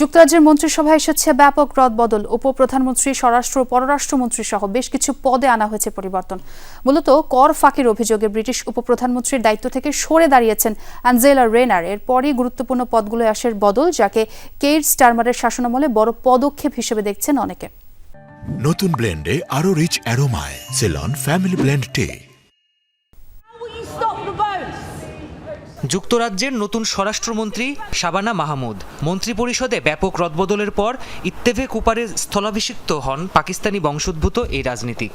যুক্তরাজ্যের মন্ত্রিসভায় এসেছে ব্যাপক রদবদল। উপপ্রধানমন্ত্রী, স্বরাষ্ট্র ও পররাষ্ট্রমন্ত্রী সহ বেশ কিছু পদে আনা হয়েছে পরিবর্তন। মূলত কর ফাঁকির অভিযোগে ব্রিটিশ উপপ্রধানমন্ত্রীর দায়িত্ব থেকে সরে দাঁড়িয়েছেন অ্যাঞ্জেলা রেনার। এরপরই গুরুত্বপূর্ণ পদগুলো আসার বদল, যাকে কেইর স্টারমারের শাসনামলে বড় পদক্ষেপ হিসেবে দেখছেন অনেকে। নতুন ব্লেন্ডে আরও রিচ অ্যারোমায়, সেলন, ফ্যামিলি ব্লেন্ড টে। যুক্তরাজ্যের নতুন স্বরাষ্ট্রমন্ত্রী শাবানা মাহমুদ। মন্ত্রিপরিষদে ব্যাপক রদবদলের পর ইত্তেফেক কুপারে স্থলাভিষিক্ত হন পাকিস্তানি বংশোদ্ভূত এই রাজনীতিক।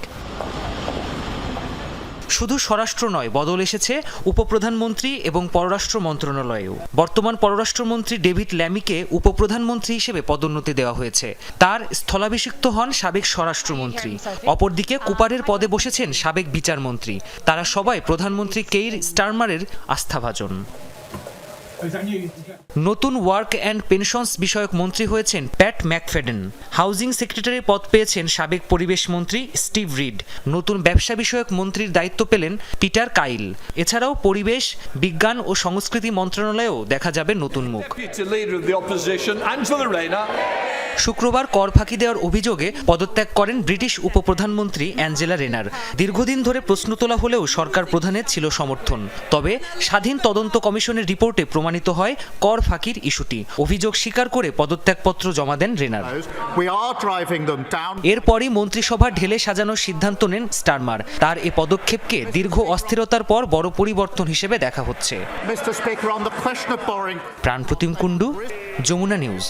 শুধু স্বরাষ্ট্র নয়, বদল এসেছে উপপ্রধানমন্ত্রী এবং পররাষ্ট্র মন্ত্রণালয়েও। বর্তমান পররাষ্ট্রমন্ত্রী ডেভিড ল্যামিকে উপপ্রধানমন্ত্রী হিসেবে পদোন্নতি দেওয়া হয়েছে। তার স্থলাভিষিক্ত হন সাবেক স্বরাষ্ট্রমন্ত্রী। অপরদিকে কুপারের পদে বসেছেন সাবেক বিচারমন্ত্রী। তারা সবাই প্রধানমন্ত্রী কেইর স্টারমারের আস্থাভাজন। নতুন ওয়ার্ক অ্যান্ড পেনশনস বিষয়ক মন্ত্রী হয়েছেন প্যাট ম্যাকফেডেন। হাউজিং সেক্রেটারি পদ পেয়েছেন সাবেক পরিবেশ মন্ত্রী স্টিভ রিড। নতুন ব্যবসা বিষয়ক মন্ত্রীর দায়িত্ব পেলেন পিটার কাইল। এছাড়াও পরিবেশ, বিজ্ঞান ও সংস্কৃতি মন্ত্রণালয়েও দেখা যাবে নতুন মুখ। শুক্রবার কর ফাঁকি দেওয়ার অভিযোগে পদত্যাগ করেন ব্রিটিশ উপপ্রধানমন্ত্রী অ্যাঞ্জেলা রেনার। দীর্ঘদিন ধরে প্রশ্ন তোলা হলেও সরকার প্রধানের ছিল সমর্থন। তবে স্বাধীন তদন্ত কমিশনের রিপোর্টে প্রমাণিত হয় কর ফাঁকির ইস্যুটি। অভিযোগ স্বীকার করে পদত্যাগপত্র জমা দেন রেনার. এরপরই মন্ত্রিসভা ঢেলে সাজানোর সিদ্ধান্ত নেন স্টারমার। তার এ পদক্ষেপকে দীর্ঘ অস্থিরতার পর বড় পরিবর্তন হিসেবে দেখা হচ্ছে। Borrowing Pranpratim Kundu Jamuna news.